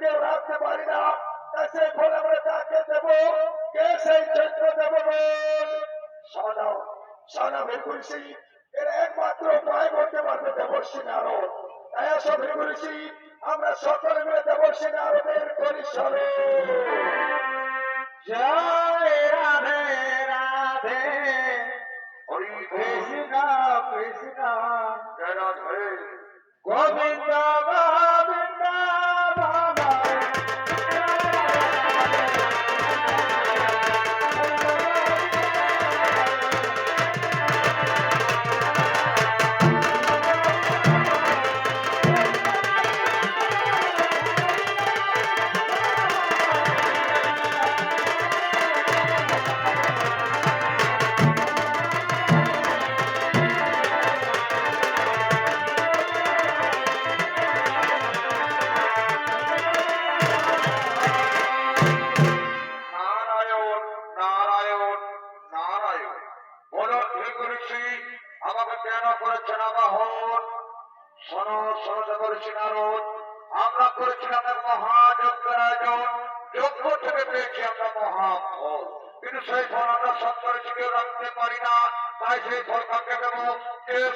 কেউ রাখতে পারি না। তাই সেই ফল আমরা কাকে দেবো? কে সেই চৈত্র দেবো বল? শোনো শোনো ভেগুরসি এর একমাত্র উপায় করতে পারবে দেবর্ষী নারদ তাই আসো ভেগুরসি আমরা সকলে মিলে দেবর্ষী নারদের করি স্মরণ। জয় রাধে রাধে। হরি কৃষ্ণ কৃষ্ণ জয় রাধে। গোবিন্দ গোবিন্দ শোনো শোনো করেছি নারদ। আমরা করেছিলাম আয়োজন যজ্ঞ থেকে পেয়েছি আমরা মহাফল। কিন্তু সেই ফল আমরা সত্তর কেউ রাখতে পারি না। তাই সেই ফল কাকে দেবো?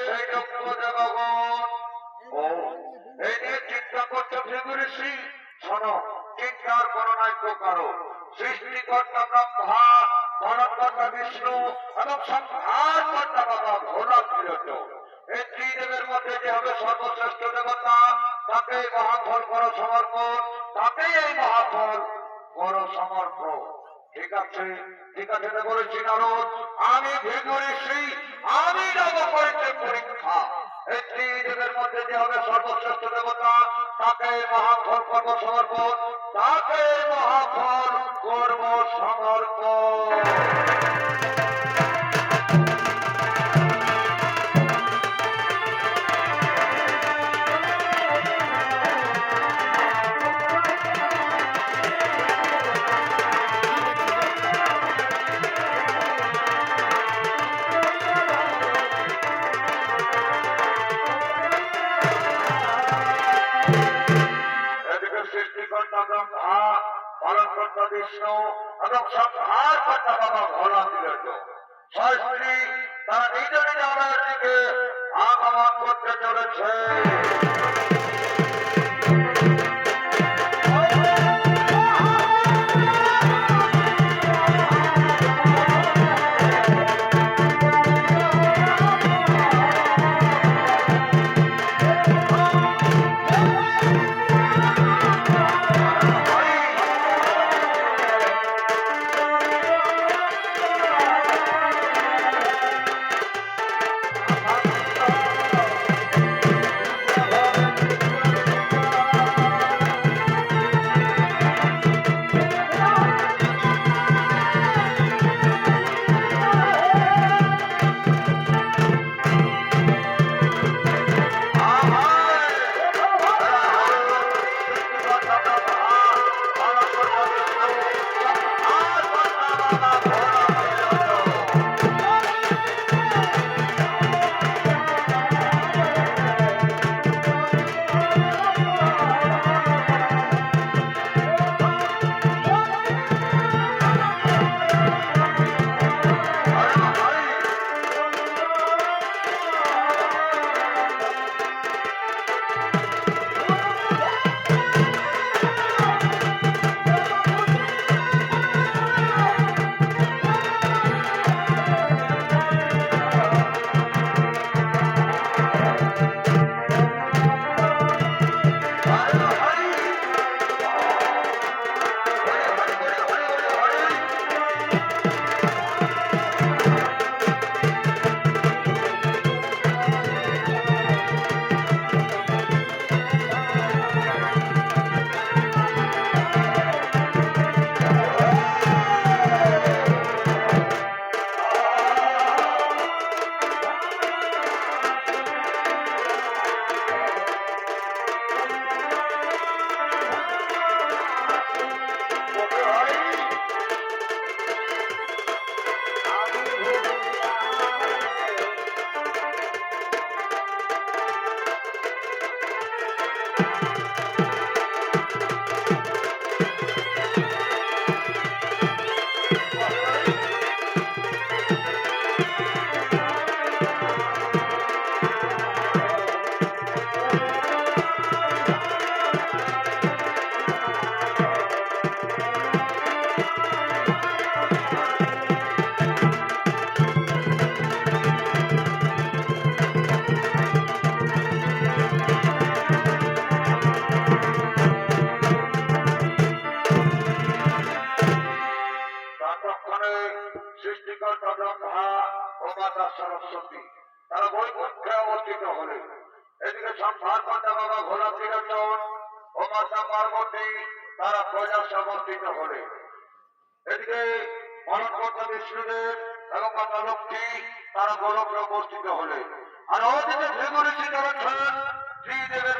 সেই যজ্ঞ এই নিয়ে চিন্তা করছ ভৃগুঋষি শোনো, চিন্তার কোনো নাই কারও। সৃষ্টিকর্তা ব্রহ্মা, ধনকর্তা বিষ্ণু এবং সংহারকর্তা বাবা ভোলা বিরত এই ত্রিদেবের মধ্যে যে হবে সর্বশ্রেষ্ঠ দেবতা তাকে মহাফল করো সমর্পণ, তাকেই এই মহাফল করো সমর্পণ। ঠিক আছে? ঠিক আছে বলেছি নারদ, আমি ভেঙরেছি আমি যাব করেছে পরীক্ষা। এই ত্রিদেবের মধ্যে যে হবে সর্বশ্রেষ্ঠ দেবতা তাকে মহাফল করব সমর্পণ তাকে মহাফল করব সমর্পণ।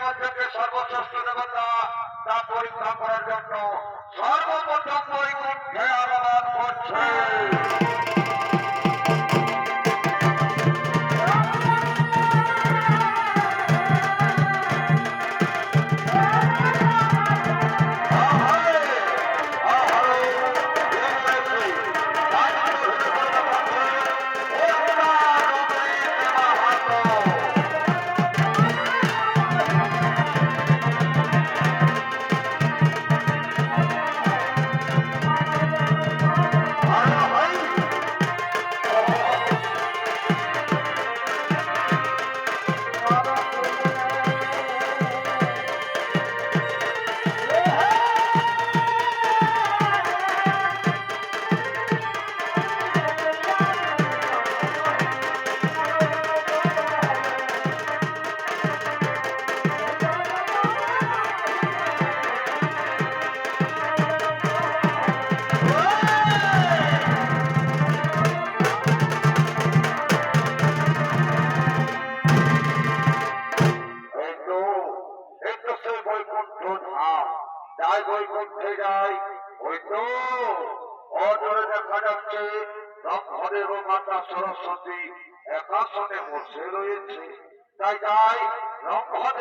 শ্রীদেবের মধ্যে কে সর্বশ্রেষ্ঠ দেবতা তা পরীক্ষা করার জন্য সর্বপ্রথম আগমন করছে।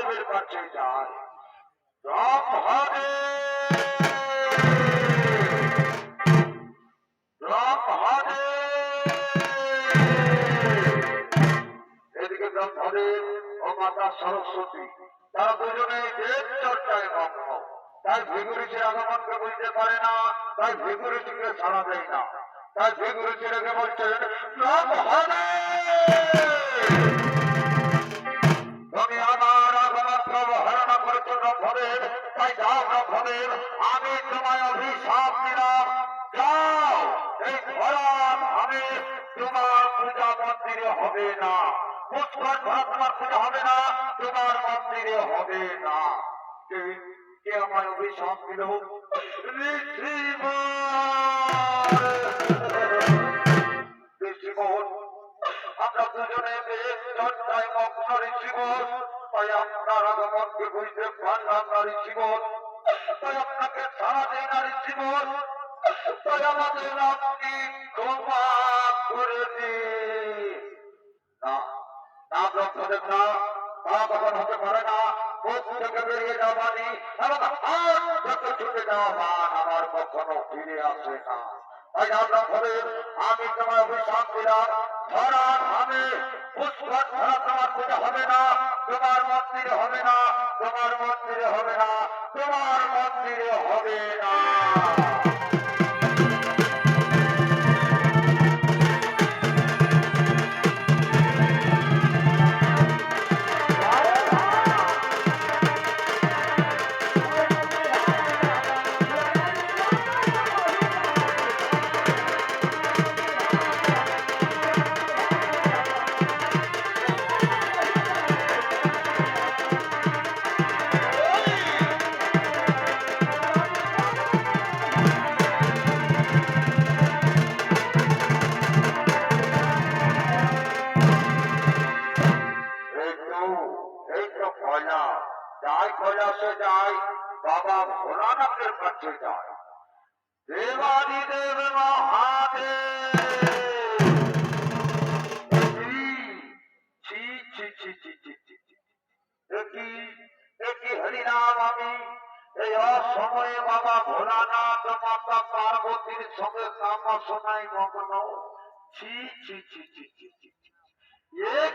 ব্রহ্মদেবের কাছে যাই ব্রহ্মদেব ব্রহ্মদেব এদিকে ব্রহ্মদেব ও মাতা সরস্বতী, তারা দুজনে দেব চর্চায় মগ্ন। তাই ভিগুরুচির আগমনকে বুঝতে পারে না, তাই ভিগুরুচিকে ছাড়া দেয় না। তাই ভিগুরুচি রেখে বলছেন ব্রহ্মদেব তুমি তাই আমি তোমায় অভিশাপ দিলাম। যাও, এই ধরা ভাবে তোমার পূজা মন্দিরে হবে না। পুষ্কর তোমার পূজা হবে না, তোমার মন্দিরে হবে না। কে আমায় অভিশাপ দিল? আমরা দুজনে চর্চায় মগ্ন ঋষিবর তাই আপনার আগমনকে বুঝতে পারলাম না ঋষিবর তাই না দিন না তা হতে পারে না মুখ থেকে বেরিয়ে যাওয়া বাণী এবং হাত থেকে ছুটে যাওয়া আমার কখনো ফিরে আসে না। তাই না ব্রহ্মদেব আমি তোমার অভিশাপ দিলাম ধরা ধামে পুষ্কর ধরা তোমার পূজা হবে না, তোমার মন্দিরে হবে না, তোমার মন্দিরে হবে না, তোমার মন্দিরে হবে না। হরিনাম আমি এই অসময়ে বাবা ভোলানাথ মাতা পার্বতীর সঙ্গে কামাশোনায় মগ্ন। ছি ছি ছি ছি ছি ছি ছি।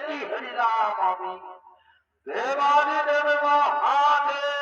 কি হরিনাম আমি? দেবাদি দেব মহাদেব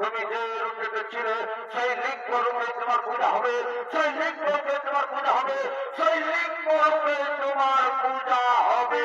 যে রূপে ছিলে সেই লিঙ্গ রূপে তোমার পূজা হবে, সেই লিঙ্গ রূপে তোমার পূজা হবে, সেই লিঙ্গ রূপে তোমার পূজা হবে।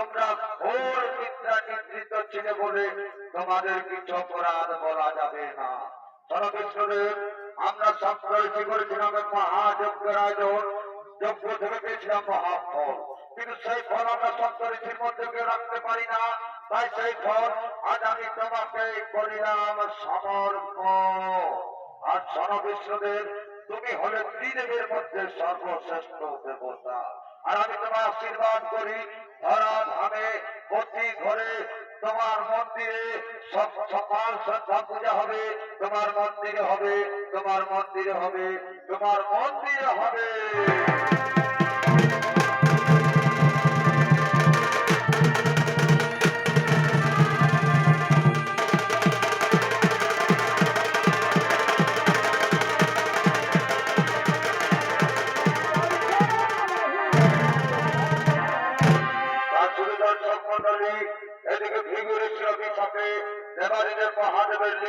তোমরা ঘোর নিদ্রা নিদ্রিত ছিলে বলে তোমাদের কিছু অপরাধ বলা যাবে না। আমরা সপ্তাহে করেছিলাম এক মহাযজ্ঞের আয়োজন। যজ্ঞ থেকে পেয়েছিলাম মহাফল। কিন্তু সেই ফল আমরা সপ্তঋষির মধ্যে রাখতে পারি না। তাই সেই ফল আজ আমি তোমাকে করিলাম সমর্পণ। আর শোনো তুমি হলে ত্রিদেবের মধ্যে সর্বশ্রেষ্ঠ দেবতা। আর আমি তোমার আশীর্বাদ করি। ধরা ধামে প্রতি ঘরে তোমার মন্দিরে সব সকাল সন্ধ্যা পূজা হবে। তোমার মন্দিরে হবে, তোমার মন্দিরে হবে, তোমার মন্দিরে হবে।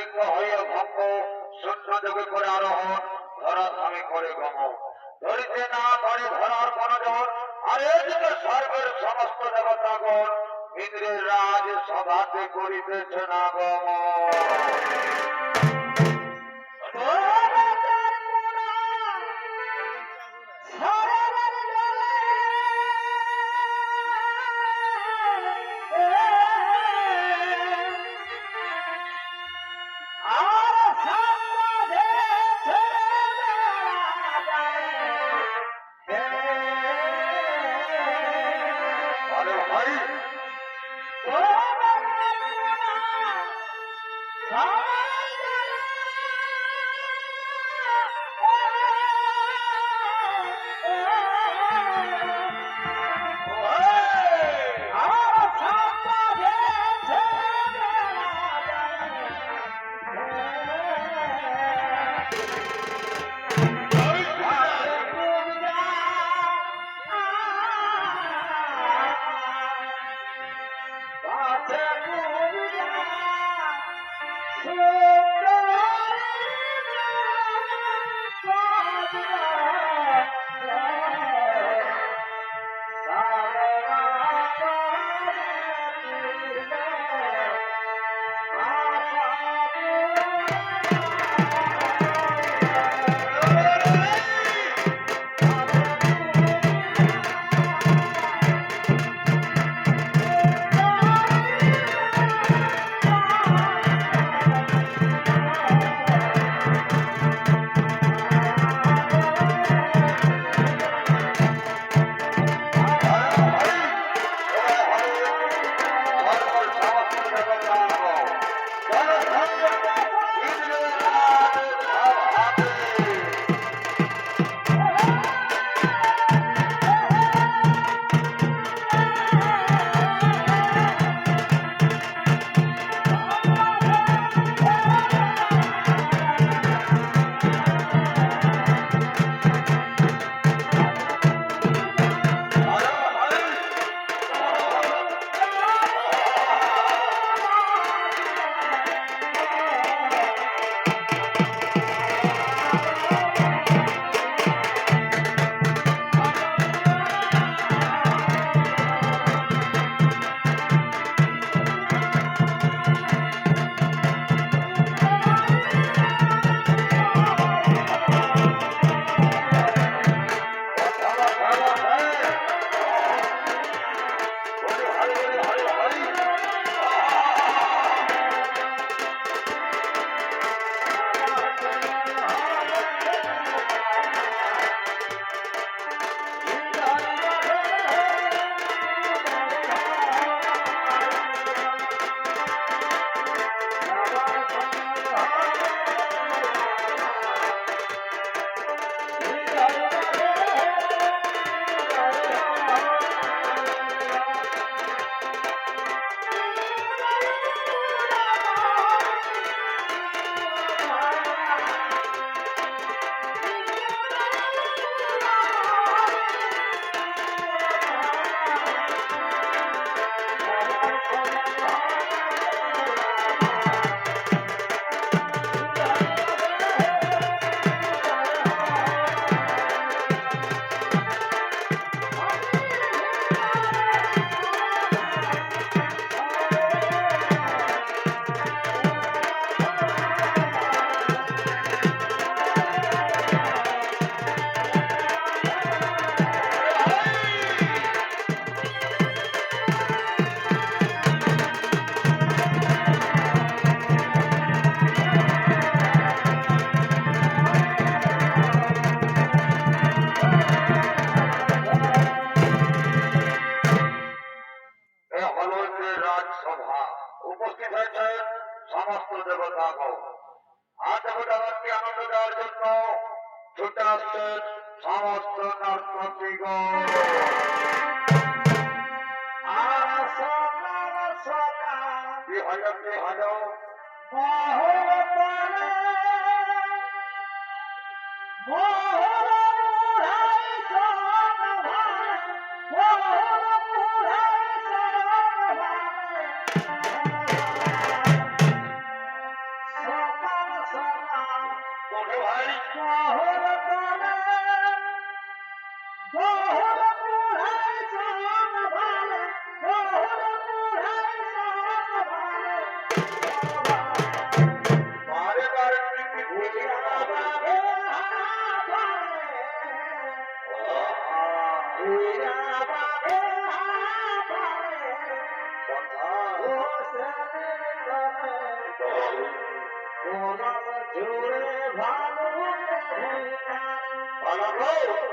লিঙ্গ হয়ে ভঙ্গ শূন্য যোগে করে আরোহণ, ধরা ধামে করে গম। ধরিতে না পারে ধরার মনোজন আর এদিকে স্বর্গের সমস্ত দেবতাগণ ইন্দ্রের রাজ সভাতে করিতেছে না গমন ভালো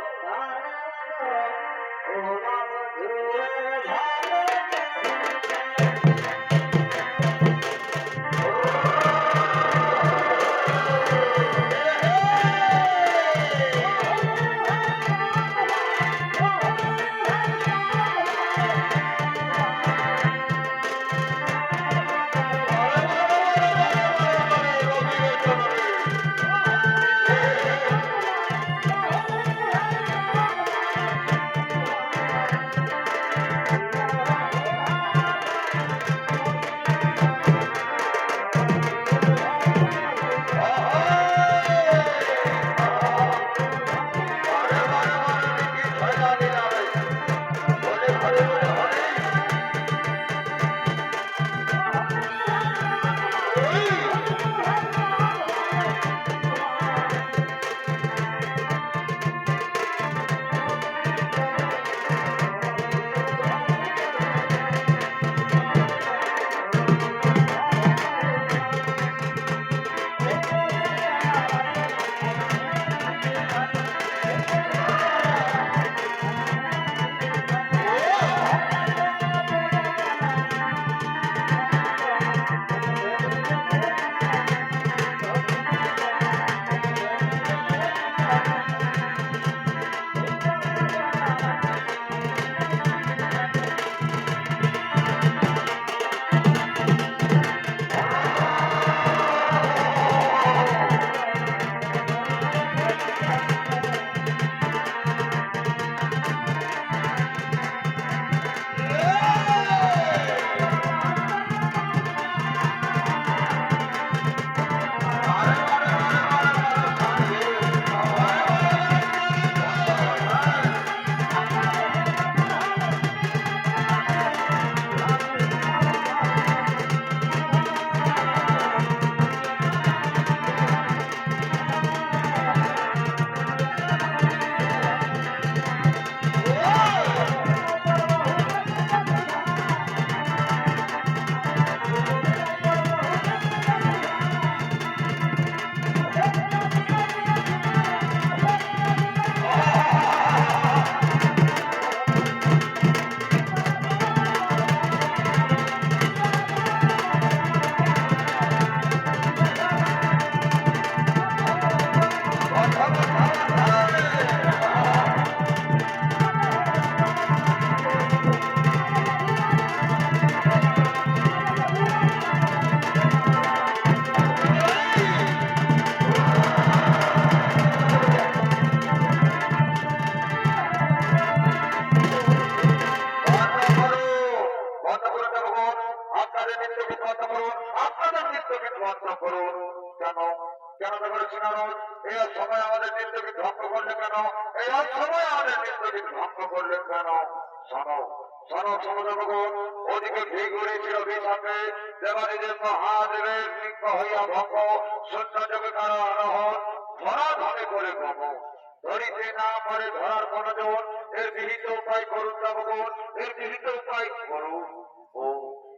কেন? কেন নারদ এই সময় আমাদের নৃত্যকে ধ্বংস করলে কেন? এই সময় আমাদের নৃত্যকে ধ্বংস করলে কেন? শোনো ভঙ্গ। ধরা ধরে করে ভঙ্গ। ধরিতে না পারে ধরার মনোজন এর বিহিত উপায় করুন ভগবান এর বিহিত উপায় করুন।